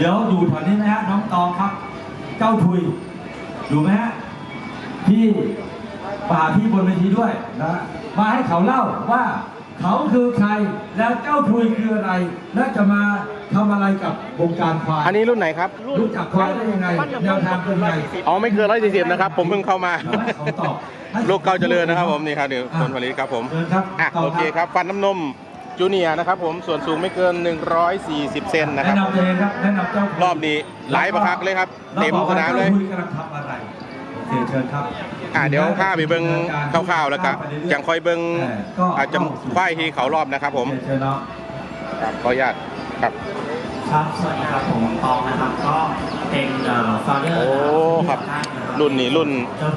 เดี๋ยวอยู่แถวนี้ไหมฮะน้องตองครับ เจ้าทุย อยู่ไหมฮะพี่ป่าพี่บนเวทีด้วยนะมาให้เขาเล่าว่าเขาคือใครแล้วเจ้าทุยคืออะไร และจะมาทำอะไรกับวงการควายอันนี้รุ่นไหนครับ รู้จักควายได้ยังไงแนวทางเป็นยังไงอ๋อไม่เกินร้อยสี่สิบนะครับ ผมเพิ่งเข้ามาเดี๋ยวให้เขาตอบให้ลูกเก้าเจริญนะครับผมนี่ครับเดี๋ยวคนผลิตครับผมเชิญครับอะต่โอเคครับ ฟันน้ำนม จูเนียร์นะครับผมส่วนสูงไม่เกิน 140 เซนนะคแนะรับนำตัวเองครับแนะนำเจ้ารอบนี้หลายประคักเลยครับเต็มสนามเลยรบอกว่จ้คุกำลังทำอะไรโอเคเชิญครับอะเดี๋ยวข้าไปเบิ้งคร่าวๆแล้วครับจังคอยเบิ้งอาจจะควายที่เขารอบนะครับผมโอเคเชิญน้องครับขออนุญาตครับครับสวัสดีครับผมตองนะครับก็ เป็นฟาเดอร์โอ้ครับ รุ่นนี้รุ่น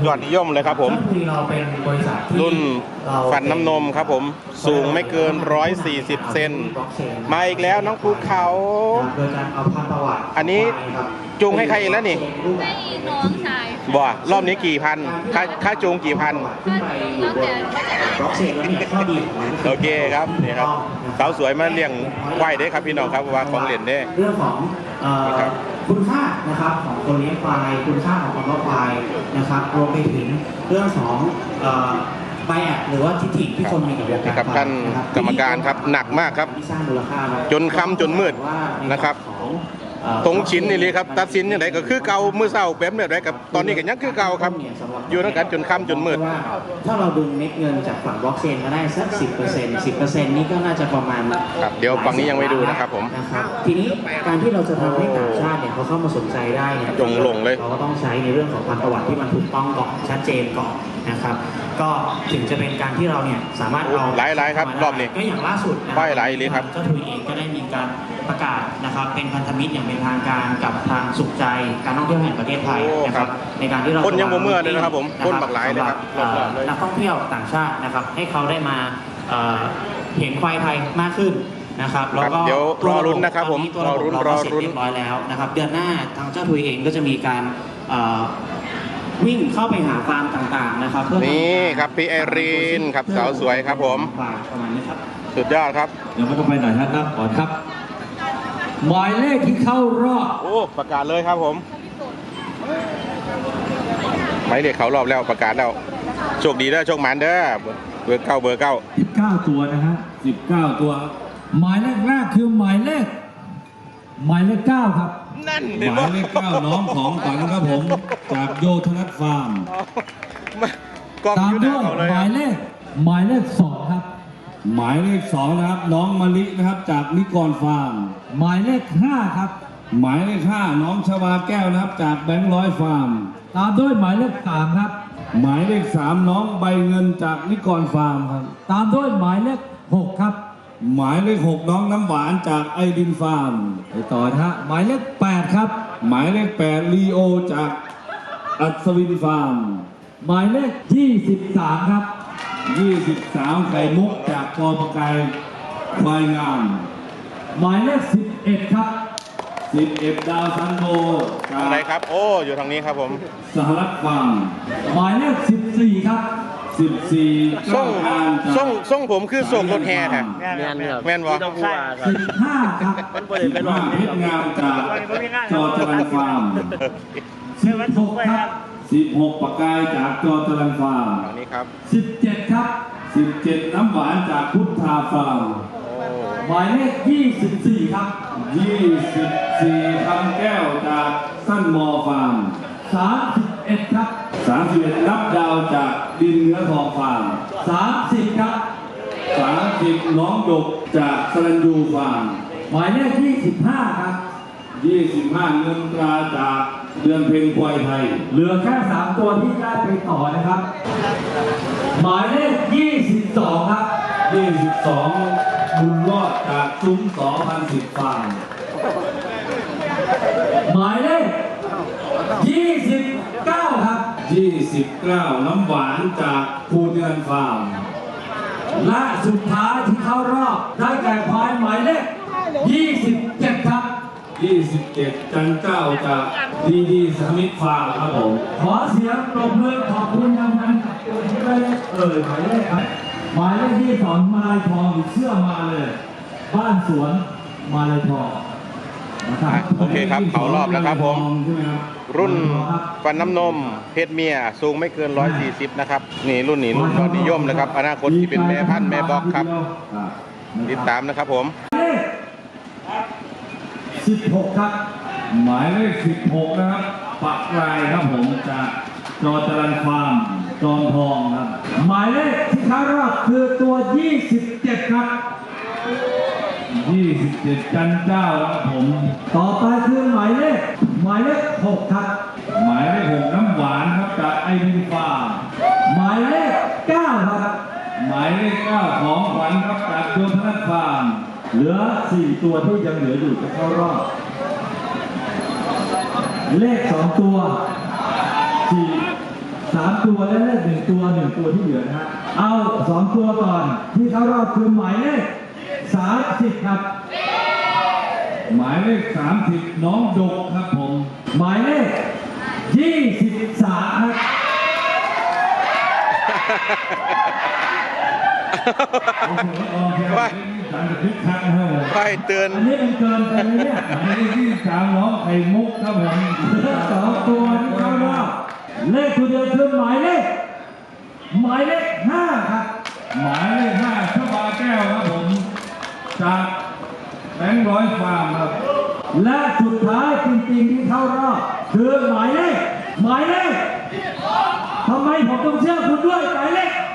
ยอดนิยมเลยครับผมก็คือเราเป็นบริษัทที่รุ่นเราฟันน้ำนมครับผม สูงไม่เกิน 140 เซนมาอีกแล้วน้องภูเขาโดยการเอาพันประวัติอันนี้ครับจูงให้ใครอีกแล้วนี่ให้น้องชายบ่รอบนี้กี่พันค่าค่าจูงกี่พันขึ้นไปอยู่บนบล็อกเชนแล้วเนี่ยข้อดีของมันโอเคครับนี่ครับสาวสวยมาเลี้ยงควายได้ครับพี่น้องครับว่าของเหรียญได้เรื่องของเอ่อ ครับคุณค่านะครับของคนเลี้ยงควายคุณค่าของความว่าควายนะครับรวมไปถึงเรื่องของใบแอดหรือว่าทิฏฐิที่คนมีกับวงนี่การครับควายท่านะคบกรรมการครับหนักมากครับที่สร้างมูลค่าไว้จนค่ำจนมืดนะครับของเอ่อ ตรงชิ้นนี่เลยครับตัดสินยังไงก็คือเก่ามือเศร้าแบบแบบไรกับตอนนี้ก็ยังคือเก่าครับ อยู่ด้วยกันจนค่ำจนมืดว่าถ้าเราดึงเม็ดเงินจากฝั่งบล็อกเชนมาได้สัก 10% 10%นี่ก็น่าจะประมาณครับเดี๋ยวฝั่งนี้ยังไม่ดูนะครับผมนะครับทีนี้การที่เราจะทำให้ต่างชาติเนี่ยเขาเข้ามาสนใจได้เนี่ยจงลงเลยเราก็ต้องใช้ในเรื่องของพันธประวัติที่มันถูกต้องก่อนชัดเจนก่อน นะครับ ก็ถึงจะเป็นการที่เราเนี่ยสามารถเอาหลายๆครับรอบนี้ก็อย่างล่าสุดนะป้ายหลายเลยครับเจ้าทุยเองก็ได้มีการประกาศนะครับ เป็นพันธมิตรอย่างเป็นทางการกับทางสุขใจการท่องเที่ยวแห่งประเทศไทยนะครับ ในการที่เราคนยังบ่เมื่อเลยนะครับผมคนบักหลายเลยครับสำหรอบๆเลยนักท่องเที่ยวต่างชาตินะครับ ให้เขาได้มาเอ่อเห็นควายไทยมากขึ้นนะครับแล้วก็ครับเดี๋ยวรอลุ้นนะครับผมตัวระบบรอลุ้นเราก็เสร็จรอลุ้นเรียบร้อยแล้วนะครับ เดือนหน้าทางเจ้าทุยเองก็จะมีการเอ่อ วิ่งเข้าไปหาฟาร์มต่างๆนะครับเพื่อนี่ครับพี่ไอรีนครับสาวสวยครับผมฝากประมาณนี้ครับ สุดยอดครับ เดี๋ยวไม่ต้องไปไหนครับนั่งก่อนครับ หมายเลขที่เข้ารอบโอ้ประกาศเลยครับผมหมายเลขเขารอบแล้วประกาศแล้วโชคดีเด้อโชคหมันเด้อเบอร์เก้าเบอร์เก้า19 ตัวนะฮะ19 ตัว หมายเลขแรกคือหมายเลข หมายเลข9ครับ นั่นหมายเลขเก้าน้องของขวัญครับผมจากโยธนัทฟาร์มกล้องตามอยู่หน้าด้วยเขาเลยหมายเลขหมายเลข2ครับ หมายเลขสองนะครับ น้องมะลินะครับ จากนิกรฟาร์ม หมายเลข5ครับ หมายเลขห้าน้องชวาแก้วนะครับ จากแบงค์ร้อยฟาร์ม ตามด้วยหมายเลข3ครับ หมายเลขสามน้องใบเงินจากนิกรฟาร์มครับ ตามด้วยหมายเลข6ครับ หมายเลขหกน้องน้ำหวานจากไอดินฟาร์มไปต่อนะฮะหมายเลข8ครับ หมายเลขแปดลีโอจากอัศวินฟาร์ม หมายเลข23ครับ ยี่สิบสามไข่มุกจากกอประกายควายงาม หมายเลข11ครับสิบเอ็ดดาวซันโบจาอะไรกครับ โอ้ อยู่ทางนี้ครับผม สหรัฐฟาร์ม หมายเลข14ครับ สิบสี่ส่งส่งส่งผมคือส่งรถแห่แท้แม่นครับแม่นบ่ที่ต้องพูดครับ15ครับมันบ่ได้ไปรอห้าบเพชรงามจากจอจรันฟาร์ม16ครับสิบหกปากกายจากจอจรันฟาร์มทางนี้ครับ17ครับสิบเจ็ดน้ำหวานจากพุทธาฟาร์มโอ้ หมายเลข 24 ครับยี่สิบสี่คำแก้วจากสั้นมอฟาร์ม31 ครับสามสิบเอ็ดนับดาวจากดินเนื้อทองฟาร์ม30 ครับสามสิบน้องดกจากสรันยูฟาร์มหมายเลข 25 ครับยี่สิบห้าเงินตราจากเดือนเพ็ญควายไทย เหลือแค่ 3 ตัวที่ได้ไปต่อนะครับ หมายเลข 22 ครับยี่สิ บสองบุญรอดจากซุ้มสองพันสิบฟาร์มหมายเลข29ครับยี่สิบเก้าน้ำหวานจากภูเนินฟาร์มและสุดท้ายที่เข้ารอบได้แก่ควายหมายเลข27ครับยี่สิบเจ็ดจันเจ้าจากดีดีสมิธฟาร์มครับผม ขอเสียงปรบมือขอบคุณทางนั้นกับตัวที่ได้เอ่ยหมายเลขครับ หมายเลขที่สองมาลายทองเชื่อมาเลย บ้านสวนมาลายทองนะครับอะโอเคครับเขารอบแล้วครับผมใช่ไหมครับรุ่นฟันน้ำนม เพศเมีย สูงไม่เกิน 140 นะครับ นี่รุ่นนี้รุ่นยอดนิยมนะครับ อนาคตที่เป็นแม่พันธุ์แม่บอกครับ ติดตามนะครับผมสิบหกครับ หมายเลข 16 นะครับ ปักลายครับผมจากจอจรันฟาร์ม จอมทองครับ หมายเลขที่เข้ารอบคือตัว 27 ครับ 27 จันเจ้าครับผม ต่อไปคือหมายเลขหมายเลข6ครับ หมายเลข6น้ำหวานครับจากไอรินฟาร์มหมายเลข9ครับ หมายเลข9ของขวัญครับจากโยธนัทฟาร์มเหลือ 4 ตัวที่ยังเหลืออยู่จะเข้ารอบเลข 2 ตัว4 3ตัวและเลข1ตัว1ตัวที่เหลือนะฮะ เอา2ตัวก่อน ที่เข้ารอบคือหมายเลข30ครับ หมายเลข30น้องดกครับผม หมายเลข23ครับโอ้โหโอเคครับสามสิบคึกคักนะครับผมไปเตือน อันนี้มันเกินไปเลยเนี่ยหมายเลขที่สามน้องไข่มุกครับผมเลขสองตัวที่เข้ารอบ เลขตัวเดียวคือหมายเลขหมายเลข5ครับหมายเลขห้าชบาแก้วครับผมจากแบงค์ร้อยฟาร์มครับ และสุดท้ายจริงๆที่เข้ารอบคือหมายเลขหมายเลขทำไมผมต้องเชื่อคุณด้วยหมายเลข22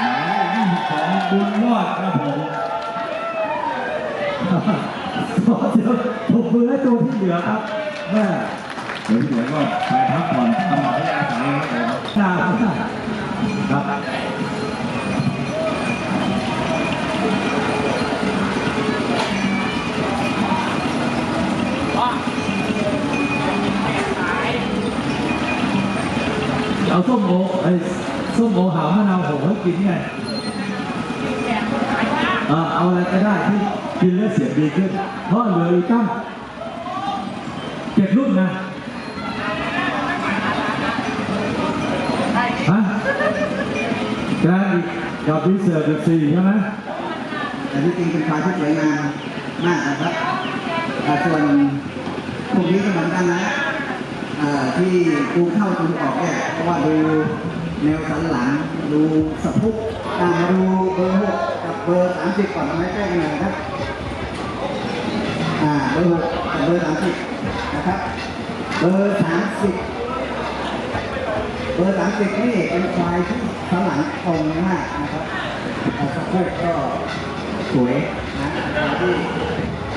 หมายเลขยี่สิบสองบุญรอดครับผมขอเดี๋ยวผมมือให้ตัวที่เหลือครับแม่เดี๋ยวเดี๋ยวก็ไปพักผ่อนทำมาที่อาศัยครับครับเอาส้มโอไอ้ส้มโอหาวมะนาวผมให้กินไงเอาอะไรก็ได้ที่กินแล้วเสียงดีขึ้นเพราะเหลืออีกตั้งเจ็ดรุ่นนะ แกอีกกับพิเศษอีกสี่ใช่ไหมแต่ที่จริงเป็นควายที่สวยงามมากนะครับส่วนพวกนี้ก็เหมือนกันนะที่ดูเข้าดูออกเนี่ยเพราะว่าดูแนวสันหลังดูสะโพุกอ่ามาดูเบอร์หกกับเบอร์สามสิบก่อนทำไมแจ้งหน่อยครับเบอร์หกกับเบอร์สามสิบนะครับ เบอร์สามสิบ บอร์สามสิบนี่เป็นควายที่สันหลังตรงมากนะครับอ่าสะโพกก็สวยนะที่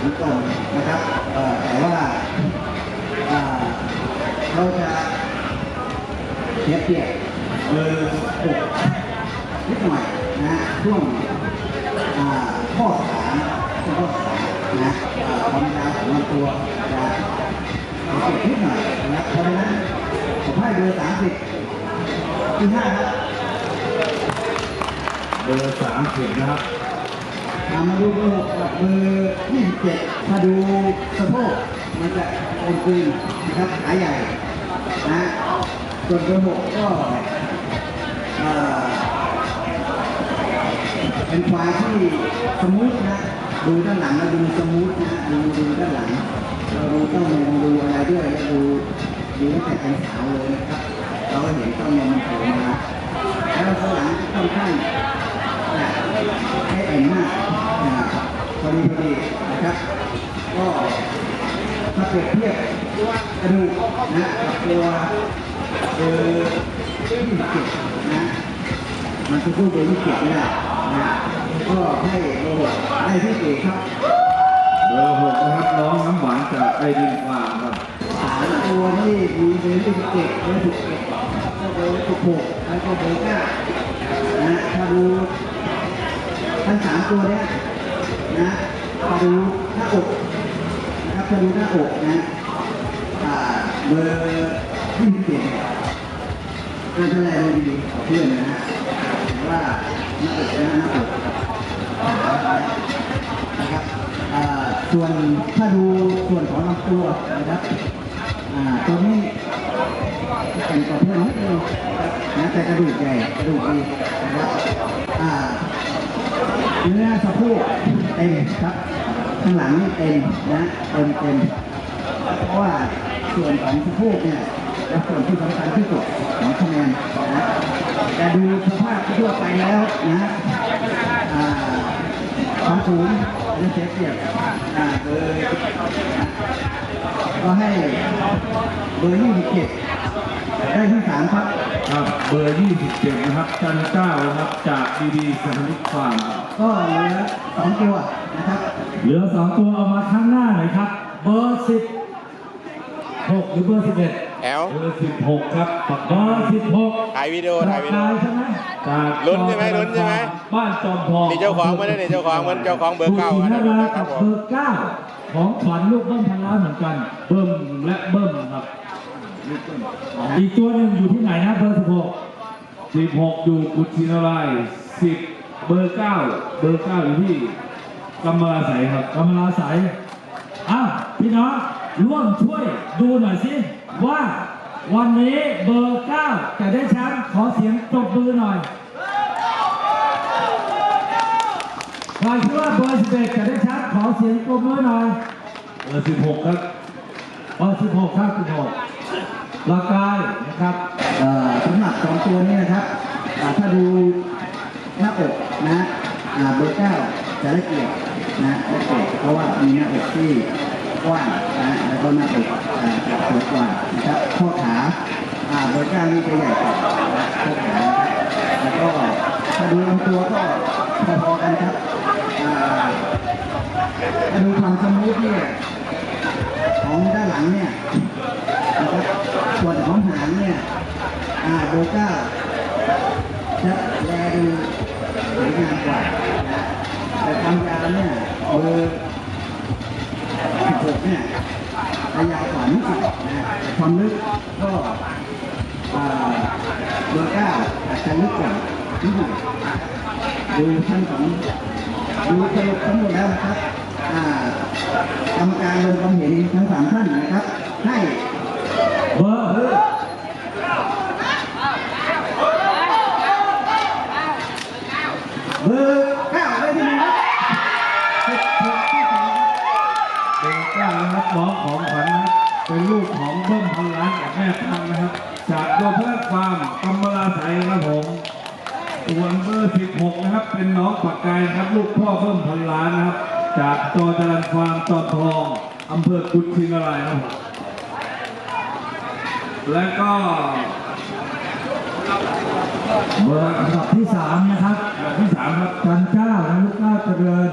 มีกล่งนะครับแต่ว่าเราจะเสียเปรียบเบอร์หกนิดหน่อยนะช่วงอ่าข้อสามช่วงข้อสามนะความยาวของลำตัวจะเสียนิดหน่อยนะครับเพราะฉะนั้นผมให้เบอร์สามสิบ ที่ห้าครับเบอร์สามสิบนะครับมาดูเบอร์หกกับเบอร์ยี่สิบเจ็ดถ้าดูสะโพกมันจะเป็นกลืนนะครับขาใหญ่นะส่วนเบอร์หกก็เอ่อเป็นควายที่สมูทนะดูด้านหลังแล้วดูสมูทนะดูดูด้านหลังเราดูต้องมองดูอะไรด้วยดูดูตั้งแต่เป็นสาวเลยนะครับ เราก็เห็นต้องมมันโผล่มาแล้วข้างหลังค่อนข้างให้เอ็นมากนะครับพอดีพอดีนะครับก็ถ้าเปรียบเทียบกระดูกนะกับตัวเบอที่เจ็ดนะมันจะสู้เบอร์ที่เจ็ดไม่ได้นะก็ให้เบอร์หกได้ที่เอกครับเบอร์หนะครับน้องน้ำหวานจากไอรินฟาร์มครับสาม ตัวที่มีเบอร์ที่สิบเจ็ดเบอร์สิบเอ็ดก็เบอร์สิบหกแล้วก็เบอร์เก้านะถ้าดูทั้งสามตัวเนี้ยนะถ้าดูหน้าอกนะครับถ้าดูหน้าอกนะเบอร์ที่สิบเจ็ดเนี่ยน่าจะแลดูดีเพื่อนนะฮะว่าหน้าอกนะหน้าอกนะครับส่วนถ้าดูส่วนของลำตัวนะครับ อ่าตัวนี้แต่งกับเพื่อนนิดนึงนะแต่กระดูกใหญ่กระดูกดีนะครับอ่าเนื้อสะโพกเต็มครับข้างหลังนี่เต็มนะเต็มเต็มเพราะว่าส่วนของสะโพกเนี่ยเป็นส่วนที่สำคัญที่สุดของคะแนนนะแต่ดูสภาพทั่วไปแล้วนะอ่าความสูงจะเสียเปรียบอ่าเบอร์ ก็ให้เบอร์ยี่สิบเจ็ดได้ที่สามครับครับเบอร์27นะครับจันเจ้านะครับจากดีดีสถานิกฟาร์มก็เหลือสองตัวนะครับเหลือสองตัวเอามาข้างหน้าหน่อยครับ เบอร์สิบหกหรือเบอร์สิบเอ็ดแอล เบอร์16ครับปากเบอร์สิบหกถ่ายวิดีโอถ่ายวิดีโอ ใช่ไหมจากลุ้นใช่ไหมลุ้นใช่ไหมบ้านจอมทองนี่เจ้าของมันนะนี่เจ้าของมันเจ้าของเบอร์เก้าผู้อันชินั้งนชนะนะคกัรับบผมเบอร์เก้า ของขวัญลูกเบิ้มพันล้านเหมือนกัน เบิ้มและเบิ้มครับ อีกตัวหนึ่งอยู่ที่ไหนนะเบอร์สิบหก16อยู่กุชินารายณ์10เบอร์9เบอร์9อยู่ที่กำมะลาใสครับกำลาใสอ้าวพี่น้องร่วมช่วยดูหน่อยสิว่าวันนี้เบอร์เก้าจะได้แชมป์ขอเสียงตบมือหน่อย ใครคิดว่าเบอร์สิบเอ็ดจะได้แชมป์ขอเสียงตบมือหน่อยเบอร์16 ครับเบอร์สิบหกครับสิบหกลากายนะครับเอ่อสำหรับสองตัวนี้นะครับอ่าถ้าดูหน้าอกนะอ่าเบอร์เก้าจะได้เกียรตินะได้เกียรติเพราะว่ามีหน้าอกที่กว้างนะแล้วก็หน้าอกอ่าจะสวยกว่านะครับข้อขาอ่าเบอร์เก้านี่จะใหญ่กว่านะข้อขานะครับแล้วก็ถ้าดูลำตัวก็ พอๆกันครับอ่าดูความสมูทเนี่ยของด้านหลังเนี่ยนะครับส่วนของหางเนี่ยอ่าเบอร์เก้าจะแลดูสวยงามกว่านะแต่ความยาวเนี่ยเบอร์สิบหกเนี่ยจะยาวกว่านิดหน่อยนะความลึกก็เบอร์เก้าอาจจะลึกกว่า ดหน่อยดูท่านของดูสรุปทั้งหมดแล้วนะครับกรรมการลงความเห็นทั้งสามท่านนะครับ ให้เบอร์เบอร์เก้าได้ที่หนึ่งครับสิบหกที่สอรับเบอร์9นะครับน้องของขวัญนะเป็นลูกของเบิ้มพันล้านกับแม่ตังนะครับ จากโดพลัดฟาร์มกำมลาใสครับผม ส่วนเบอร์ 16 นะครับ เป็นน้องปักกายครับ ลูกพ่อเบิ้มพันล้านนะครับ จากจอจรันฟาร์มจอมทองอำเภอกุชินารายณ์นะครับผมและก็เบอร์อันดับที่สามนะครับอันดับที่ 3 ครับจันเจ้าและลูกเก้าเจริญ